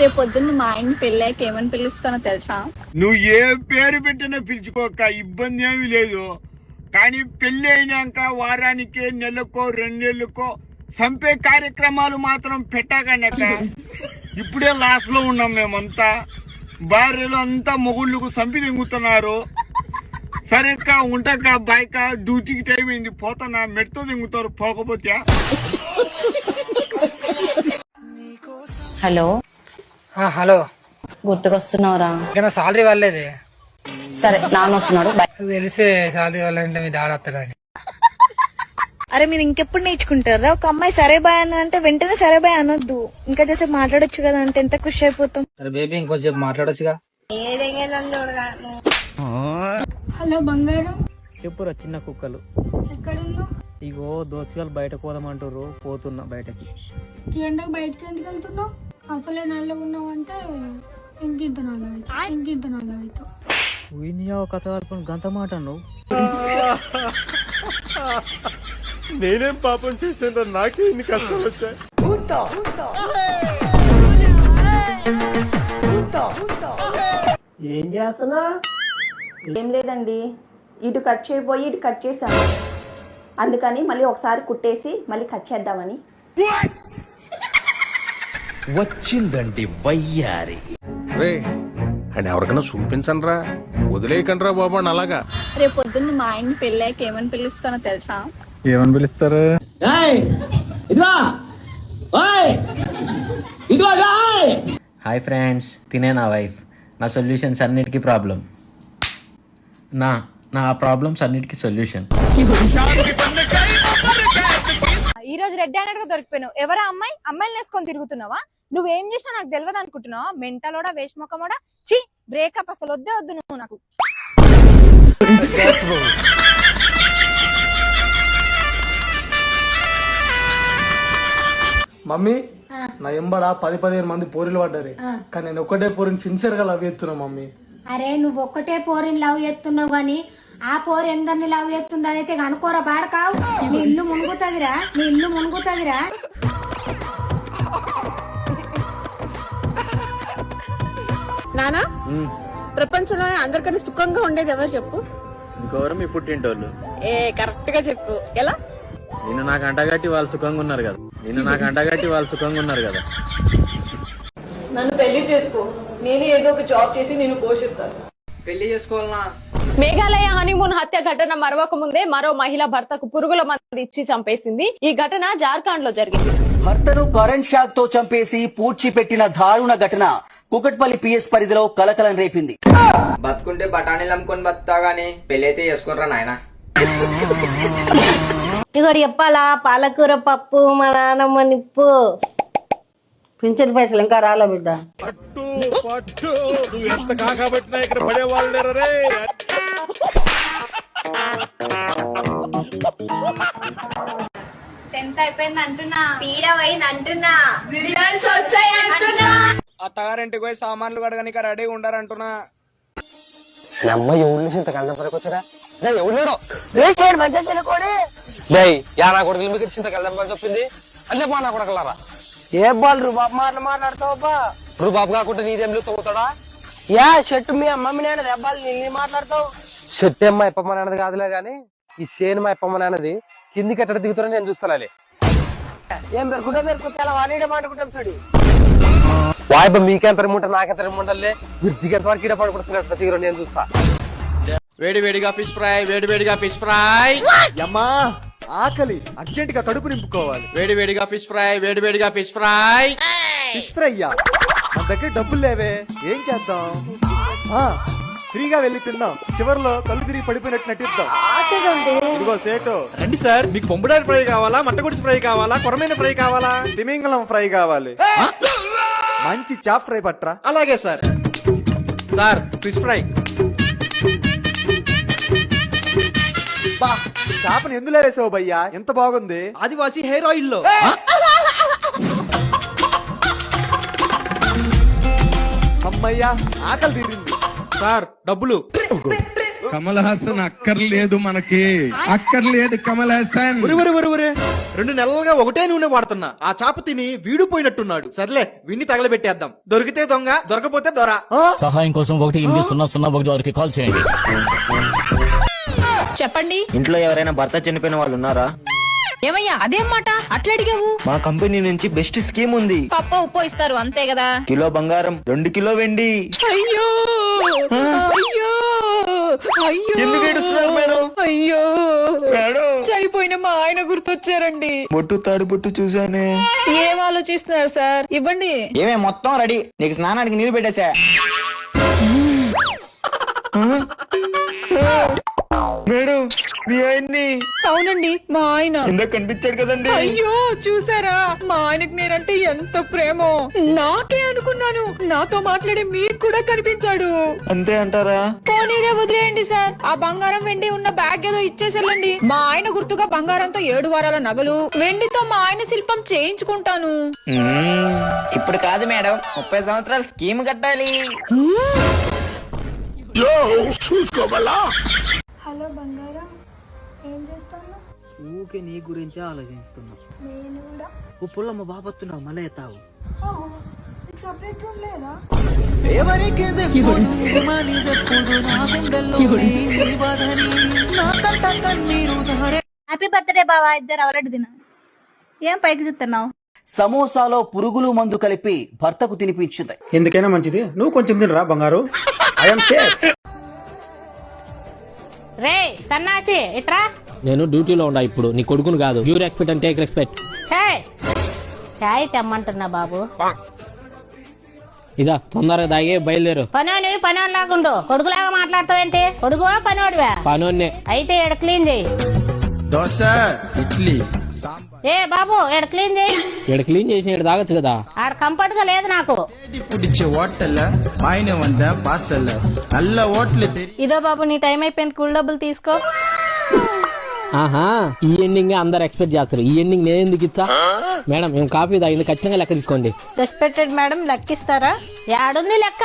రేపు పొద్దున్న మా ఆయన్ని పెళ్ళాక ఏమని పిలుస్తానో తెలుసా? నువ్వు ఏ పేరు పెట్టినా పిలుచుకోక ఇబ్బంది ఏమీ లేదు. కానీ పెళ్ళి అయినాక వారానికి నెలకో రెండు నెలలకో చంపే కార్యక్రమాలు మాత్రం పెట్టకండి అక్క. ఇప్పుడే లాస్ట్లో ఉన్నాం మేమంతా. భార్యలు అంతా మొగుళ్ళకు చంపి దింగుతున్నారు సరే అక్క ఉంటాక బాయ్క డ్యూటీకి టైం అయింది పోతానా? మెడతో దింగుతారు పోకపోతే. హలో? హలో. గుర్తుకొస్తున్నావురా. ఇంకా సాలరీ వాళ్ళేది? సరే నాన్న వస్తున్నాడు. బై. తెలిసే సాలరీ వాళ్ళంటే మీ డాడీ వస్తాడని. అరే మీరు ఇంకెప్పుడు నేర్చుకుంటారా? ఒక అమ్మాయి సరే బాయ్ అన్నదంటే వెంటనే సరే బాయ్ అనొద్దు. ఇంకా చేసేపు మాట్లాడొచ్చు కదా అంటే ఎంత ఖుషి అయిపోతాం. అరే బేబీ ఇంకొంచెం మాట్లాడొచ్చుగా. హలో బంగారం. చెప్పురా చిన్న కుక్కలు. ఎక్కడున్నావు? ఇగో దోచుకలు బయట పోదామంటారు పోతున్నా బయటకి. ఈ ఎండకు బయటకు ఎందుకు వెళ్తున్నావు? అసలే ఇంకింత నల్ల ఇంకింత నల్ల అవుతావు ఉయినియా కథ కలుపుకొని గంత మాట నువ్వు నేనేం పాపం చేశాను నాకే ఇన్ని కష్టాలు వచ్చాయి. ఏం చేస్తున్నా? ఏం లేదండి. ఇటు కట్ చేయబోయి ఇటు కట్ చేశాను. అందుకని మళ్ళీ ఒకసారి కుట్టేసి మళ్ళీ కట్ చేద్దామని. వచ్చిందండి వయ్యారి. రే అని ఎవరికైనా చూపించండి రా వదిలేయకండి రా బాబు అని అలాగా. రేపు పొద్దున్న మా ఆయన్ని పెళ్ళాక ఏమని పిలుస్తానో తెలుసా? ఏమని పిలుస్తారు? హాయ్ ఫ్రెండ్స్ తినే నా వైఫ్. నా సొల్యూషన్స్ అన్నిటికీ ప్రాబ్లం. నా నా ప్రాబ్లమ్స్ అన్నిటికీ సొల్యూషన్. ఈ రోజు రెడ్ హ్యాండెడ్గా దొరికిపోయావు ఎవరా అమ్మాయి? అమ్మాయిని వేసుకొని తిరుగుతున్నావా? నువ్వేం చేసినా నాకు తెలియదు అనుకుంటున్నావా? మెంటలోడా వేషముఖమోడా చి బ్రేకప్ అసలు వద్దే వద్దు నువ్వు నాకు. మమ్మీ నా ఎంబడ పది పదిహేను మంది పోరీలు పడ్డారు. కానీ నేను ఒక్కటే పోరిని సిన్సియర్గా లవ్ చేస్తున్నా మమ్మీ. అరే నువ్వు ఒక్కటే పోరిని లవ్ చేస్తున్నావు గాని ఆ పోరి ఎందరిని లవ్ చేస్తుంది అదైతే కనుకోరా బాడకావు నీ ఇల్లు మునుగుతుందిరా నీ ఇల్లు మునుగుతుందిరా. నానా? ప్రపంచంలో అందరికన్నా సుఖంగా ఉండేది ఎవరు చెప్పు? ఇంకెవరు మీ పుట్టింటోళ్ళు. ఏ కరెక్ట్గా చెప్పు. ఎలా? నిన్ను నాకు అంటగట్టి వాళ్ళు సుఖంగా ఉన్నారు కదా. నిన్ను నాకు అంటగట్టి వాళ్ళు సుఖంగా ఉన్నారు కదా. నన్ను పెళ్ళి చేసుకో. నేనే ఏదో ఒక జాబ్ చేసి నేను పోషిస్తాను. పెళ్ళి చేసుకోవాలనా మేఘాలయ హనీమూన్ హత్య ఘటన మరవక ముందే మరో మహిళ భర్తకు పురుగుల మందు ఇచ్చి చంపేసింది. ఈ ఘటన జార్ఖండ్లో జరిగింది. భర్తను కరెంట్ షాక్తో చంపేసి పూడ్చిపెట్టిన దారుణ ఘటన కుకట్పల్లి పిఎస్ పరిధిలో కలకలం రేపింది. బతుకుంటే బఠానీలు అమ్ముకొని బతుకుతా గానీ పెళ్ళి అయితే చేసుకునరా నాయన. ఇగోటి చెప్పాలా పాలకూర పప్పు మా నాన్నమ్మ నిప్పు. పింఛన్ పైసలు ఇంకా రాలే బిడ్డ? పట్టు నువ్వు ఎంత కాకబట్టినా ఇక్కడ పడేవాళ్ళు లేరు రే. టెన్త్ అయిపోయింది అంటున్నా. పీడ పోయింది అంటున్నా. రిజల్ట్స్ వస్తాయి అంటున్నా. అత్తగారింటికి పోయి సామాన్లు కడగనిక రెడీ ఉండారంటున్నా అమ్మ ఎవరు ఇంత కళ్ళ వరకు వచ్చారా యానా కొడుకులు మీకు ఇంత కళ్ళ చెప్పింది? అల్లే మా నా కొడకలారా? ఏ బాల్ రూబాబ్ మాటలు మాట్లాడతావు బా ఇప్పుడు బాబు కాకుండా నీదేం తవ్వుతాడా యా షర్ట్ మీ అమ్మ నేను దెబ్బాలు నీ మాట్లాడతావు. చెట్టమ్మ ఎప్పమ్మ అనేది కాదులే గాని ఈ సేను మా ఎప్పమ్మ అనేది కిందికి ఎక్కడ దిగుతారని నేను చూస్తాలే. ఏం పెరుకుంటా పెరుకుంటా అలా వాణి మాట్లాడుకుంటాం చూడు. వాయిబ మీకెంత రిమ్ముంటే నాకెంత రిమ్ముంటలే మీరు దిగేంత వరకు ఈడ పడుకుంటున్నారు ప్రతి రోజు నేను చూస్తా. వేడి వేడిగా ఫిష్ ఫ్రై వేడి వేడిగా ఫిష్ ఫ్రై. అమ్మా ఆకలి అర్జెంట్గా కడుపు నింపుకోవాలి. వేడి వేడిగా ఫిష్ ఫ్రై వేడి వేడిగా ఫిష్ ఫ్రై. ఫిష్ ఫ్రై మన దగ్గర డబ్బులు లేవే. ఏం చేద్దాం? ఆ ఫ్రీగా వెళ్ళి తిందాం. చివర్లో కళ్ళు తిరిగి పడిపోయినట్టు నటిద్దాం. ఇదిగో సేటు. రండి సార్ మీకు బొంబుడారి ఫ్రై కావాలా మట్టగుడిసి ఫ్రై కావాలా కొరమైన ఫ్రై కావాలా? తిమింగలం ఫ్రై కావాలి. మంచి చాప్ ఫ్రై పట్రా. అలాగే సార్. Sir fish fry. బా. చేపను ఎందులో వేసావు భయ్యా? ఎంత బాగుంది? ఆదివాసి హెయిర్ ఆయిల్లో అమ్మయ్యా ఆకలి తీరింది. సార్ డబ్బులు. కమల్ హాసన్ అక్కర్లేదు మనకి. అక్కర్లేదు కమల్ హాసన్ రెండు నెలలుగా ఒకటే నూనె వాడుతున్నా. ఆ చాప తిని వీడిపోయినట్టున్నాడు. సర్లే విన్ని తగలబెట్టేద్దాం. దొరికితే దొంగ దొరకపోతే దొర. సహాయం కోసం ఒకటి ఎనిమిది సున్నా సున్నా ఒకటి వారికి కాల్ చేయండి. చెప్పండి. ఇంట్లో ఎవరైనా భర్త చనిపోయిన వాళ్ళు ఉన్నారా? ఏమయ్యా అదేం మాట? అట్లా అడిగావు? మా కంపెనీ నుంచి బెస్ట్ స్కీమ్ ఉంది. పప్ప ఉప్పు ఇస్తారు అంతే కదా? కిలో బంగారం రెండు కిలో వెండి. అయ్యో! అయ్యో! అయ్యో! ఎందుకు ఏడుస్తున్నారు మేడం? అయ్యో! మేడం! చనిపోయిన మా ఆయన గుర్తొచ్చారండి. బొట్టు తాడు బొట్టు చూసానే ఏం ఆలోచిస్తున్నారు సార్? ఇవ్వండి. ఏమే మొత్తం రెడీ. నీకు స్నానానికి నీళ్ళు పెట్టేశా మేడం మీ ఆయన్ని. అవునండి మా ఆయన. ఇందాక కనిపించాడు కదండి. అయ్యో చూసారా? మా ఆయనకు నేనంటే ఎంత ప్రేమో. నాకే అనుకున్నాను. నాతో మాట్లాడే మీకు కూడా కనిపించాడు. అంతే అంటారా? పోనీనే వదిలేయండి సార్. ఆ బంగారం వెండి ఉన్న బ్యాగ్ ఏదో ఇచ్చేసేళ్ళండి. మా ఆయన గుర్తుగా బంగారంతో ఏడు వారాల నగలు వెండితో మా ఆయన శిల్పం చేయించుకుంటాను. ఇప్పుడు కాదు మేడం ముప్పై సంవత్సరాలు స్కీమ్ కట్టాలి. హలో బంగారం ఏం చేస్తాను ఊకే నీ గురించి ఆలోచిస్తున్నా. నేను కూడా. ఓ పుల్లమ్మ బాబత్తున్నావు మళ్ళీ ఎత్తావు సపరేట్ రూమ్ లేదా? హ్యాపీ బర్త్డే బావా ఇద్దరు అవరడు తిన ఏం పైకి చూస్తున్నావు? సమోసాలో పురుగులు మందు కలిపి భర్తకు తినిపించింది. ఎందుకైనా మంచిది. నువ్వు కొంచెం తినరా బంగారు? ఐఎమ్ సేఫ్ రే సన్నాసి ఇట్రా. నేను డ్యూటీలో ఉండా ఇప్పుడు. నీ కొడుకును కాదు. You respect and take respect చాయ్ చాయ్ తెమ్మంటున్నా బాబు. ఇదా తొందరగా దాగే బయలుదేరు. పనోని పనోని లాగుండు కొడుకులాగా మాట్లాడతావేంటి? కొడుకువా పనోడివా? పనోన్నే అయితే ఈడ క్లీన్ చేయి. దోశ ఇడ్లీ. ఏ బాబు ఈడ క్లీన్ చేయి ఇక్కడ క్లీన్ చేసి ఇక్కడ తాగొచ్చు కదా ఆడ కంఫర్ట్ గా లేదు నాకు பிடிச்ச ஹோட்டல்ல பாயின வந்த பார்சல்ல நல்ல ஹோட்டல் தெரியும் ఇదో బాబు నీ టైం అయిపోయింది కూల్ డబ్బులు తీసుకో ఆహా ఈ ఎండింగ్ అందరు ఎక్స్పెక్ట్ చేస్తారు ఈ ఎండింగ్ నేను ఎందుకు ఇచ్చా మేడం మేము కాఫీ తాగింది ఖచ్చితంగా లెక్క తీసుకోండి రెస్పెక్టెడ్ మేడం లెక్కిస్తారా యాడుంది లెక్క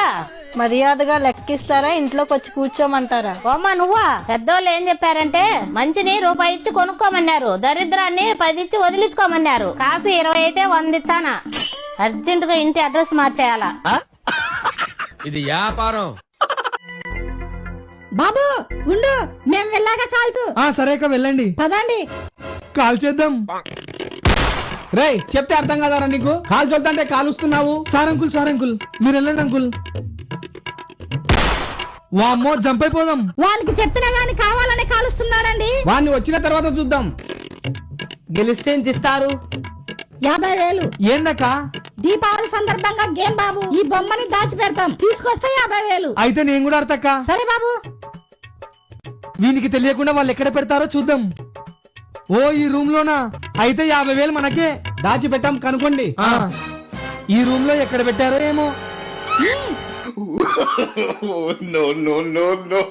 మర్యాదగా లెక్కిస్తారా? ఇంట్లోకి వచ్చి కూర్చోమంటారా? ఓమ్మా నువ్వా? పెద్దోళ్ళు ఏం చెప్పారంటే మంచిని రూపాయి ఇచ్చి కొనుక్కోమన్నారు దరిద్రాన్ని పది ఇచ్చి వదిలించుకోమన్నారు. కాఫీ ఇరవై అయితే వంద ఇచ్చానా అర్జెంట్గా ఇంటి అడ్రస్ మార్చేయాలా? ఇది వ్యాపారం. బాబు ఉండు. మేము వెళ్ళాక కాల్చు. ఆ సరేక వెళ్ళండి. పదండి. కాల్ చేద్దాం రేయ్ చెప్తే అర్థం కాదారా నీకు? కాల్ చల్లుతుంటే కాలుస్తున్నావు. సార్ అంకుల్ సార్ అంకుల్ మీరు వెళ్ళండి అంకుల్. వామ్మో జంప్ అయిపోదాం వానికి చెప్పినా గాని కావాలని కాలుస్తున్నాడండి. వాడిని వచ్చిన తర్వాత చూద్దాం. గెలిస్తే ఎంత ఇస్తారు? యాభై వేలు. ఏందక్క? దీపావళి సందర్భంగా గేమ్ బాబు ఈ బొమ్మని దాచి పెడతాం తీసుకొస్తే యాభై వేలు. అయితే నేను కూడా అర్థక్క. సరే బాబు. వీనికి తెలియకుండా వాళ్ళు ఎక్కడ పెడతారో చూద్దాం. ఓ ఈ రూమ్ లోనా అయితే యాభై వేలు మనకే. దాచి పెట్టాం కనుకోండి ఈ రూమ్లో ఎక్కడ పెట్టారో ఏమో. నో నో నో నో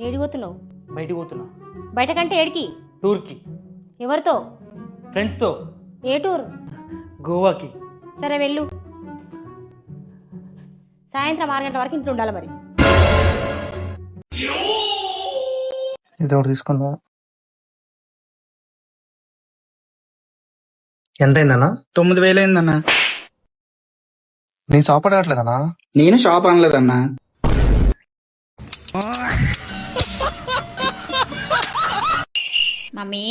ఏడిపోతున్నావు బయటికి పోతున్నా. బయటకంటే ఏడికి? టూర్కి. ఎవరితో? ఫ్రెండ్స్తో ఏ టూర్? గోవాకి. సరే వెళ్ళు. సాయంత్రం ఆరు గంటల వరకు ఇంట్లో ఉండాలి మరి. ఇది ఒకటి తీసుకుందా ఎంత అయిందన్నా తొమ్మిది వేలు అయిందన్నా నేను షాప్ అడగట్లేదన్నా నేను షాప్ అనలేదన్నా మమ్మీ?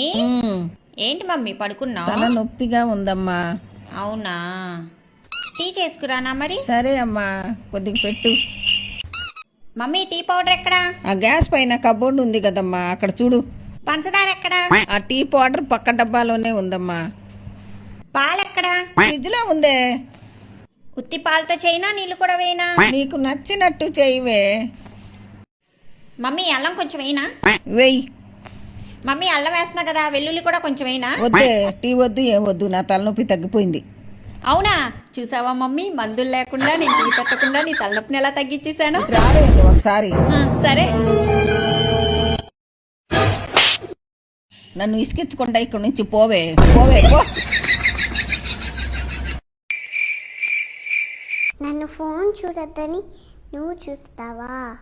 ఏంటి మమ్మీ పడుకున్నావు? తల నొప్పిగా ఉందమ్మా. అవునా? టీ చేసుకురానా మరి? సరే అమ్మా కొద్దిగా పెట్టు. మమ్మీ టీ పౌడర్ ఎక్కడా? ఆ గ్యాస్ పైన కబోర్డ్ ఉంది కదమ్మా అక్కడ చూడు. పంచదార ఎక్కడా? ఆ టీ పౌడర్ పక్క డబ్బాలోనే ఉందమ్మా. పాలు ఎక్కడా? ఫ్రిడ్జ్లో ఉందే. ఉత్తి పాలతో చైనా నీళ్ళు కూడా వేయనా? నీకు నచ్చినట్టు చేయవే. మమ్మీ అల్లం కొంచెం వేయనా? వెయ్యి మమ్మీ అల్లం వేస్తున్నా కదా వెల్లుల్లి కూడా కొంచెం వేయనా? వద్దే టీ వద్దు ఏం వద్దు నా తలనొప్పి తగ్గిపోయింది. అవునా? చూసావా మమ్మీ? మందులు లేకుండా నేను టీ పెట్టకుండా నీ తలనొప్పిని ఎలా తగ్గించేశాను? ఒకసారి. సరే. నన్ను ఇసుకించకుండా ఇక్కడి నుంచి పోవే పోవే నన్ను ఫోన్ చూడద్దని నువ్వు చూస్తావా?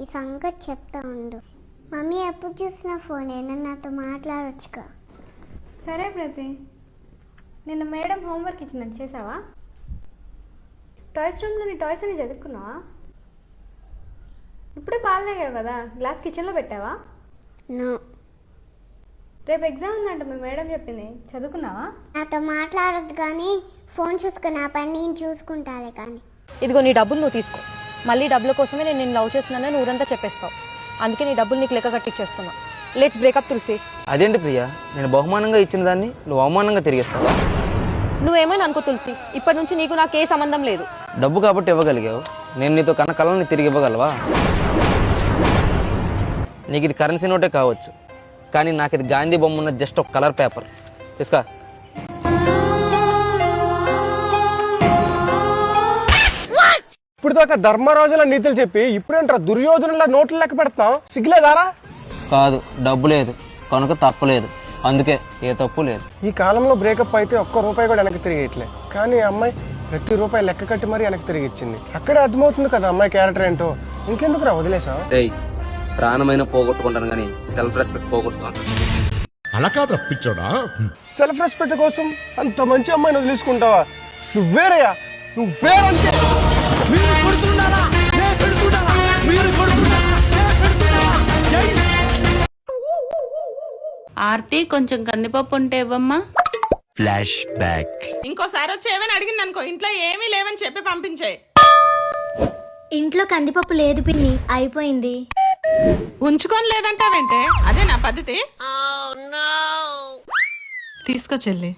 ఈ సంగతి చెప్తా ఉండు. మమ్మీ ఎప్పుడు చూసిన ఫోనే నన్ను నాతో మాట్లాడొచ్చుగా. సరే ప్రతి. నిన్న మేడం హోంవర్క్ ఇచ్చినట్టు చేసావా టాయ్స్ రూమ్లోని టాయ్స్ అని చదువుకున్నావా? ఇప్పుడే పాలు తాగావు కదా గ్లాస్ కిచెన్లో పెట్టావా? నో. రేపు ఎగ్జామ్ ఉందంట మీ మేడం చెప్పింది చదువుకున్నావా? నాతో మాట్లాడొద్దు కానీ ఫోన్ చూసుకుని నా పని నేను చూసుకుంటాలే కానీ. ఇదిగో నీ డబ్బులు నువ్వు తీసుకో. మళ్ళీ డబ్బుల కోసమే నేను నిన్ను లవ్ చేస్తున్నానని ఊరంతా చెప్పేస్తావు. అందుకే నీ డబ్బులు నీకు లెక్క కట్టించేస్తున్నా లెట్స్ బ్రేకప్ తులసి. అదేంటి ప్రియా? నేను బహుమానంగా ఇచ్చిన దాన్ని నువ్వు అవమానంగా తిరిగిస్తావా? నువ్వేమైనా అనుకో తులసి ఇప్పటి నుంచి నీకు నాకు ఏ సంబంధం లేదు. డబ్బు కాబట్టి ఇవ్వగలిగావు. నేను నీతో కన్న కళని తిరిగి ఇవ్వగలవా? నీకు ఇది కరెన్సీ నోటే కావచ్చు. కానీ నాకు ఇది గాంధీ బొమ్మ ఉన్న జస్ట్ ఒక కలర్ పేపర్ తీసుకో. ఇప్పుడు దాకా ధర్మరాజుల నీతులు చెప్పి ఇప్పుడేంట్రా దుర్యోధనుల నోట్లు లెక్క పెడతాం సిగ్గులేదారా? కాదు డబ్బు లేదు. కనుక తప్పలేదు అందుకే ఏ తప్పు లేదు. ఈ కాలంలో బ్రేకప్ అయితే ఒక్క రూపాయి కూడా వెనక్కి తిరిగిట్లే కానీ ఆ అమ్మాయి ప్రతి రూపాయి లెక్క కట్టి మరీ వెనక్కి తిరిగి ఇచ్చింది అక్కడే అర్థమవుతుంది కదా అమ్మాయి క్యారెక్టర్ ఏంటో. ఇంకెందుకు రా వదిలేసా ప్రాణమైన పోగొట్టుకుంటాను కానీ సెల్ఫ్ రెస్పెక్ట్ పోగొట్టుకుంటాను అలా కాదు పిచ్చోడా? సెల్ఫ్ రెస్పెక్ట్ కోసం అంత మంచి అమ్మాయిని వదిలేసుకుంటావా? నువ్వు వేరయ్యా నువ్వు వేరంతే ఆర్తి కొంచెం కందిపప్పు ఉంటే ఇవ్వమ్మా. ఫ్లాష్ బ్యాక్ ఇంకోసారి వచ్చి ఏమైనా అడిగింది అనుకో. ఇంట్లో ఏమీ లేవని చెప్పి పంపించే ఇంట్లో కందిపప్పు లేదు పిన్ని అయిపోయింది. ఉంచుకొని లేదంటావేంటే అదే నా పద్ధతి. తీసుకో చెల్లి.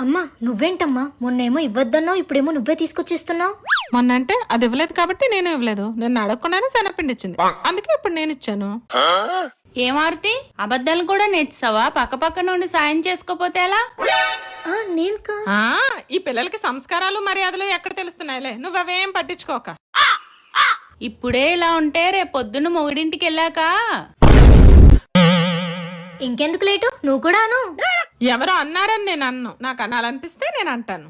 అమ్మా నువ్వేంటమ్మా? మొన్నేమో ఇవ్వద్దన్నావు ఇప్పుడేమో నువ్వే తీసుకొచ్చిస్తున్నావు. మొన్న అంటే అది ఇవ్వలేదు కాబట్టి నేను ఇవ్వలేదు. నేను అడగకుండానే శనపిండి ఇచ్చింది. అందుకే ఇప్పుడు నేను ఇచ్చాను. ఏం ఆర్తి? అబద్ధాలు కూడా నేర్చావా పక్క పక్క నుండి సాయం చేసుకోపోతే ఎలా? నేను ఆ, ఈ పిల్లలకి సంస్కారాలు మర్యాదలు ఎక్కడ తెలుస్తున్నాయిలే? నువ్వు అవేం పట్టించుకోక. ఇప్పుడే ఇలా ఉంటే రేపు పొద్దున్న మొగుడింటికి వెళ్ళాక. ఇంకెందుకు లేటు? నువ్వు కూడాను. ఎవరో అన్నారని నేను అన్ను. నాకు అనాలనిపిస్తే నేను అంటాను.